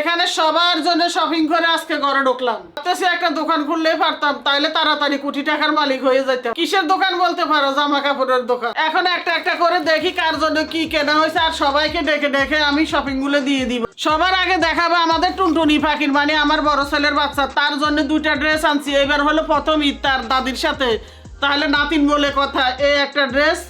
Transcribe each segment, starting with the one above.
এখানে সবার জন্য শপিং করে আজকে ঘরে ঢুকলাম। একটা দোকান খুললেই পারতাম, তাইলে তাড়াতাড়ি কোটি টাকার মালিক হয়ে যেতাম কিসের দোকান বলতে পারো, জামা কাপড়ের দোকান। এখন একটা একটা করে দেখি কার জন্য কি কেনা হয়েছে, আর সবাইকে ডেকে ডেকে আমি শপিংগুলো দিয়ে দিব। সবার আগে দেখাবো আমাদের টুনটুনি পাখির মানে আমার বড় ছেলের বাচ্চা। তার জন্য দুইটা ড্রেস আনছি। এবার হলো প্রথম ঈদ তার দাদির সাথে। তাহলে নাতিন বলে কথা এই একটা ড্রেস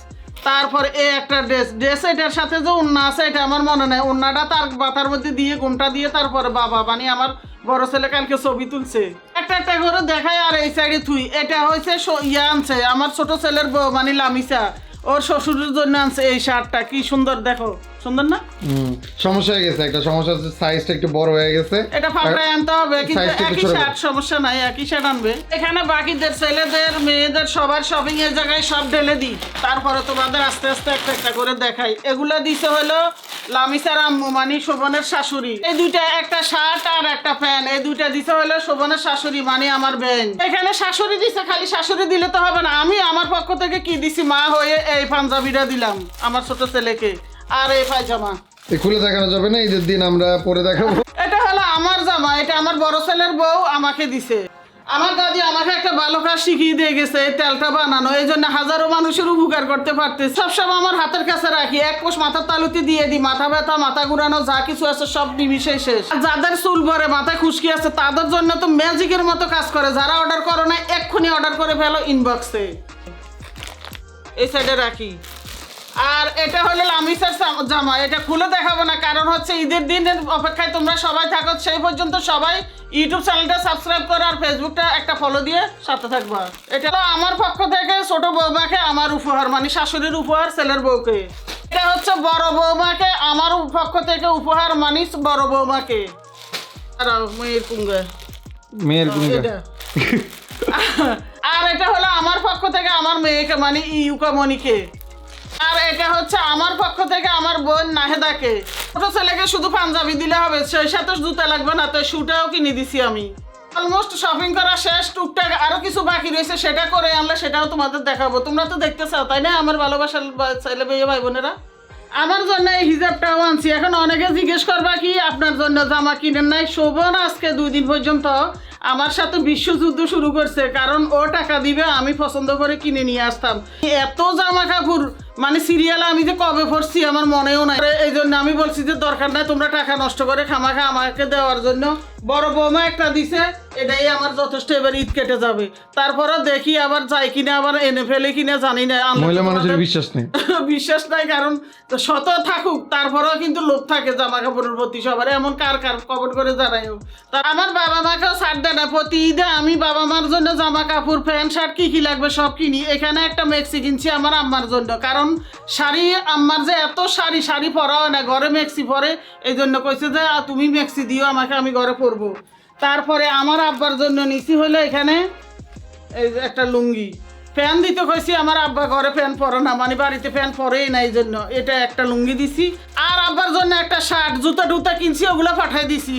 তারপর এ একটা ড্রেস ড্রেস এটার সাথে যে উন্না আছে, এটা আমার মনে নাই। উন্নাটা তার মাথার মধ্যে দিয়ে, ঘুমটা দিয়ে তারপর বাবা বানি আমার বড় ছেলে কালকে ছবি তুলছে। একটা একটা করে দেখায় আর এই সাইডে থুই। এটা হয়েছে ইয়া আনছে, আমার ছোট ছেলের মানে লামিসা ওর শ্বশুরের জন্য আনছে এই শার্টটা, কি সুন্দর দেখো। সুন্দর না? সমস্যা হয়ে গেছে একটা সমস্যা হচ্ছে সাইজটা একটু বড় হয়ে গেছে। এটা ফাঁকড়ায় আনতে হবে কিন্তু একই শার্ট সমস্যা নাই একই শার্ট আনবে। এখানে বাকিদের ছেলেদের মেয়েদের সবার শপিং এর জায়গায় সব ঢেলে দিই। তারপরে তোমাদের আস্তে আস্তে একটা একটা করে দেখাই। এগুলা দিছে হলো লামিসার আম্মু মানে শোভনের শাশুড়ি। এই দুইটা একটা শার্ট আর একটা প্যান্ট এই দুইটা দিছে হলো শোভনের শাশুড়ি মানে আমার বেন। এখানে শাশুড়ি দিছে খালি শাশুড়ি দিলে তো হবে না। আমি আমার পক্ষ থেকে কি দিছি? মা হয়ে এই পাঞ্জাবিটা দিলাম আমার ছোট ছেলেকে। আর এই পায়জামা খুলে দেখানো যাবে না ঈদের দিন আমরা পরে দেখাবো। এটা হলো আমার জামা এটা আমার বড় ছেলের বউ আমাকে দিছে। আমার দাদি আমাকে একটা ভালো কাজ শিখিয়ে দিয়ে গেছে এই তেলটা বানানো এই জন্য হাজারো মানুষের উপকার করতে পারতে সবসময় আমার হাতের কাছে রাখি এক কোষ মাথার তালুতে দিয়ে দিই মাথা ব্যথা মাথা ঘুরানো যা কিছু আছে সব নিমিশে শেষ। যাদের চুল ভরে মাথায় খুশকি আছে তাদের জন্য তো ম্যাজিকের মতো কাজ করে। যারা অর্ডার করো না এক্ষুনি অর্ডার করে ফেলো ইনবক্সে এই সাইডে রাখি। আর এটা হলো লামিসার জাম- এটা খুলে দেখাবো না কারণ হচ্ছে ঈদের দিনের অপেক্ষায় তোমরা সবাই থাকো সেই পর্যন্ত সবাই ইউটিউব চ্যানেলটা সাবস্ক্রাইব করো আর ফেসবুকটা একটা ফলো দিয়ে সাথে থাকবা। এটা হলো আমার পক্ষ থেকে ছোট বৌমাকে আমার উপহার মানে শাশুড়ির উপহার ছেলের বউকে। এটা হচ্ছে বড় বৌমাকে আমার পক্ষ থেকে উপহার মানিস বড় বৌমাকে। মেয়ের কুঙ্গে। মেয়ের গুঙ্গা আর এটা হলো আমার পক্ষ থেকে আমার মেয়েকে মানে ইউকা মনিকে আর এটা হচ্ছে আমার পক্ষ থেকে আমার বোন নাহেদাকে। ছোট ছেলেকে শুধু পাঞ্জাবি দিলে হবে সেই সাথে জুতা লাগবে না, তো শুটাও কিনে দিছি আমি। অলমোস্ট শপিং করা শেষ, টুকটাক আরও কিছু বাকি রয়েছে, সেটা করে আনলে সেটাও তোমাদের দেখাবো। তোমরা তো দেখতে চাও তাই না, আমার ভালোবাসার ছেলে মেয়ে, ভাই বোনেরা? আমার জন্য এই হিজাবটাও আনছি। এখন অনেকে জিজ্ঞেস করবা কি, আপনার জন্য জামা কিনেন নাই? শোভন আজকে দুই দিন পর্যন্ত আমার সাথে বিশ্বযুদ্ধ শুরু করছে, কারণ ও টাকা দিবে, আমি পছন্দ করে কিনে নিয়ে আসতাম। এত জামা কাপড় মানে সিরিয়াল আমি যে কবে পড়ছি আমার মনেও নাই। এই জন্য আমি বলছি যে দরকার নাই তোমরা টাকা নষ্ট করে খামাখা আমাকে দেওয়ার জন্য। বড় বৌমা একটা দিছে এটাই আমার যথেষ্ট এবার ঈদ কেটে যাবে। তারপরে দেখি আবার যাই কিনা আবার এনে ফেলে কিনা জানি না। মহিলা মানুষের বিশ্বাস নেই। বিশ্বাস নাই কারণ শত থাকুক তারপরেও কিন্তু লোভ থাকে জামা কাপড়ের প্রতি। সবার এমন কার কার কপট করে জানাইও তা আমার বাবা মাকেও ছাড় দেয় না। প্রতি ঈদে আমি বাবা মার জন্য জামা কাপড় প্যান্ট শার্ট কি কি লাগবে সব কিনি। এখানে একটা মেক্সি কিনছি আমার আম্মার জন্য। কারণ শাড়ি আম্মার যে এত শাড়ি শাড়ি পরা হয় না ঘরে মেক্সি পরে। এই জন্য কইছে যে তুমি মেক্সি দিও আমাকে আমি ঘরে পরবো তারপরে আমার আব্বার জন্য নিছি হলো এখানে এই যে একটা লুঙ্গি। ফ্যান দিতে কইছি, আমার আব্বা ঘরে ফ্যান পরে না মানে বাড়িতে ফ্যান পরেই না এই জন্য। এটা একটা লুঙ্গি দিছি, আর আব্বার জন্য একটা শার্ট, জুতা টুতা কিনছি, ওগুলো পাঠাই দিছি।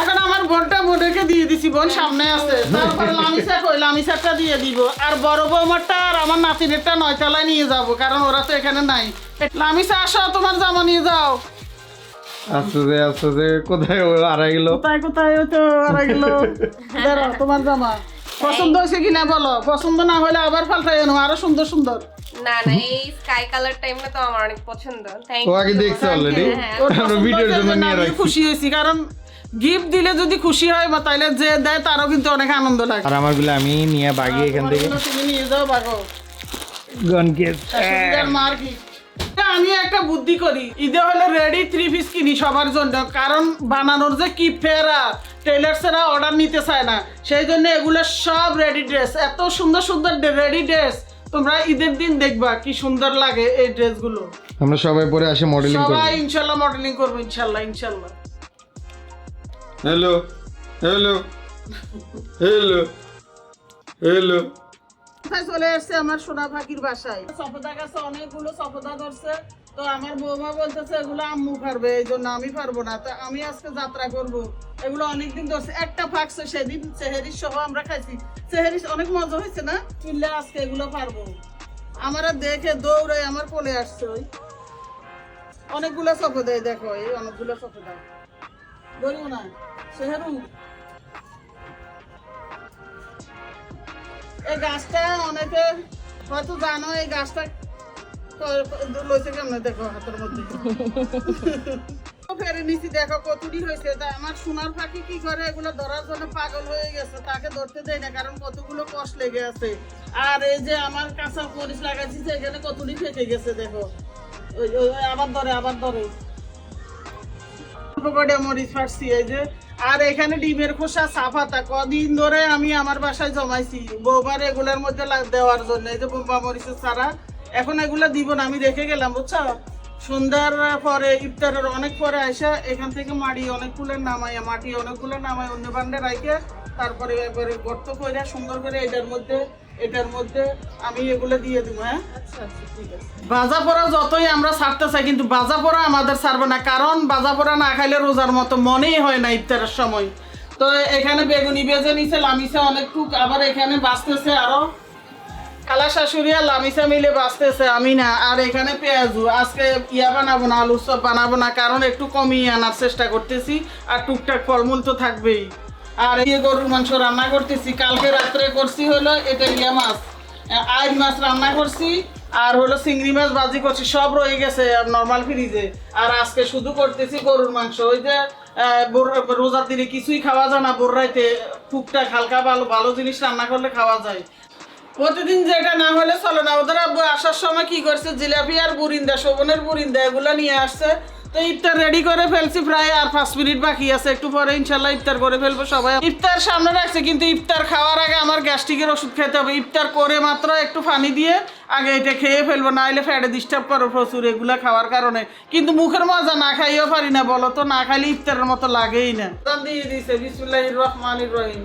এখন আমার বোনটা বোনকে দিয়ে দিছি, বোন সামনে আছে। তারপরে লামিসা কই, লামিসারটা দিয়ে দিব। আর বড় বৌমারটা আর আমার নাতিনেরটা নয়তলায় নিয়ে যাব, কারণ ওরা তো এখানে নাই। লামিসা, আসো তোমার জামা নিয়ে যাও। আস্তে কোথায় গেল কোথায় কোথায়? তো দাঁড়াও তোমার জামা। পছন্দ হয়েছে কিনা বলো? পছন্দ না হলে আবার পাল্টাই আনো আরও সুন্দর সুন্দর। না না এই স্কাই কালার টাইমটা তো আমার অনেক পছন্দ। থ্যাংক ও আগে দেখছে অলরেডি হ্যাঁ, আমরা ভিডিওর জন্য জন্য নিয়ে রাখছি। খুশি হয়েছি কারণ গিফট দিলে যদি খুশি হয় বা তাইলে যে দেয় তারও কিন্তু অনেক আনন্দ লাগে। আর আমারগুলো আমি নিয়ে বাগিয়ে এখান থেকে। তুমি নিয়ে যাও বাগো। মার। আমি একটা বুদ্ধি করি ঈদে হলে রেডি থ্রি পিস কিনি সবার জন্য। কারণ বানানোর যে কি ফেরা টেলার্সেরা অর্ডার নিতে চায় না। সেই জন্য এগুলো সব রেডি ড্রেস এত সুন্দর সুন্দর রেডি ড্রেস তোমরা ঈদের দিন দেখবা কি সুন্দর লাগে এই ড্রেসগুলো আমরা সবাই পরে আসে মডেলিং করব। সবাই ইনশাল্লাহ মডেলিং করব ইনশাল্লাহ ইনশাল্লাহ। হ্যালো হ্যালো হ্যালো হ্যালো চলে এসছে আমার সোনা পাখির বাসায়? সফদা গাছে অনেকগুলো সফদা ধরছে। তো আমার বৌমা বলতেছে, এগুলো আম্মু পারবে, এই জন্য আমি পারব না। তো আমি আজকে যাত্রা করব। এগুলো অনেকদিন ধরছে। একটা ফাঁকছে সেদিন চেহারির সহ আমরা খাইছি। চেহারি অনেক মজা হয়েছে না? চুললে আজকে এগুলো পারব। আমরা দেখে দৌড়ে আমার কোলে আসছে ওই। অনেকগুলো সফদাই দেখো, এই অনেকগুলো সফদা। ধরিও না সেহেরু এই গাছটা অনেকে হয়তো জানো, এই গাছটা লইছে কেমনে? দেখো হাতের মধ্যে। ফেরে নিছি, দেখো কতটি হয়েছে তা আমার সোনার পাখি কি করে? এগুলো ধরার জন্য পাগল হয়ে গেছে, তাকে ধরতে দেয় না, কারণ কতগুলো কষ্ট লেগে আছে। আর এই যে আমার কাঁচা মরিচ লাগাইছি যে এখানে কতটি ফেটে গেছে, দেখো। আবার ধরে আবার ধরে। মরিচ ফাটছি, এই যে আর এখানে ডিমের খোসা সাফাতা কদিন ধরে আমি আমার বাসায় জমাইছি। বৌবার এগুলোর মধ্যে দেওয়ার জন্য, এই যে বোম্বা মরিচের ছাড়া এখন এগুলো দিব না, আমি রেখে গেলাম, বুঝছ? সন্ধ্যার পরে, ইফতারের অনেক পরে আসা এখান থেকে মাটি অনেকগুলো নামাইয়া, মাটি অনেকগুলো নামাই অন্য বান্ডে রাখে তারপরে এবারে গর্ত করে সুন্দর করে এটার মধ্যে এটার মধ্যে আমি এগুলো দিয়ে দেবো হ্যাঁ? আচ্ছা আচ্ছা ঠিক আছে। বাজা পোড়া যতই আমরা ছাড়তে চাই কিন্তু বাজা পোড়া আমাদের ছাড়বে না কারণ বাজা পোড়া না খাইলে রোজার মতো মনেই হয় না ইফতারের সময়। তো এখানে বেগুনি বেজে নিছে লামিছে অনেকটুক আবার এখানে বাঁচতেছে আরও খালা শাশুড়ি আর লামিসা মিলে বাঁচতেছে আমি না আর এখানে পেঁয়াজু। আজকে ইয়া বানাবো না আলুর চপ বানাবো না কারণ একটু কমিয়ে আনার চেষ্টা করতেছি আর টুকটাক ফলমূল তো থাকবেই। আর ইয়ে গরুর মাংস রান্না করতেছি, কালকে রাত্রে করছি হলো এটা ইয়া মাছ। আইল মাছ রান্না করছি, আর হলো চিংড়ি মাছ বাজি করছি, সব রয়ে গেছে নর্মাল ফ্রিজে আর আজকে শুধু করতেছি গরুর মাংস। ওই যে রোজার দিনে কিছুই খাওয়া যায় না, বোর রাইতে টুকটাক হালকা ভালো ভালো জিনিস রান্না করলে খাওয়া যায়। প্রতিদিন যেটা না হলে চলে না। ওদের আব্বু আসার সময় কি করছে? জিলাপি আর বুরিন্দা শোভনের বুরিন্দা এগুলো নিয়ে আসছে। তো ইফতার রেডি করে ফেলছি প্রায় আর পাঁচ মিনিট বাকি আছে। একটু পরে ইনশাল্লাহ ইফতার করে ফেলব সবাই। ইফতার সামনে রাখছে, কিন্তু ইফতার খাওয়ার আগে আমার গ্যাস্ট্রিকের ওষুধ খেতে হবে। ইফতার করে মাত্র একটু পানি দিয়ে আগে এটা খেয়ে ফেলব না হলে ফ্যাটে ডিস্টার্ব করো প্রচুর এগুলা খাওয়ার কারণে। কিন্তু মুখের মজা না খাইও পারি না, বলো তো, না খাইলে ইফতারের মতো লাগেই না। দিয়ে দিছে, বিসমুল্লাহির রহমানির রহিম।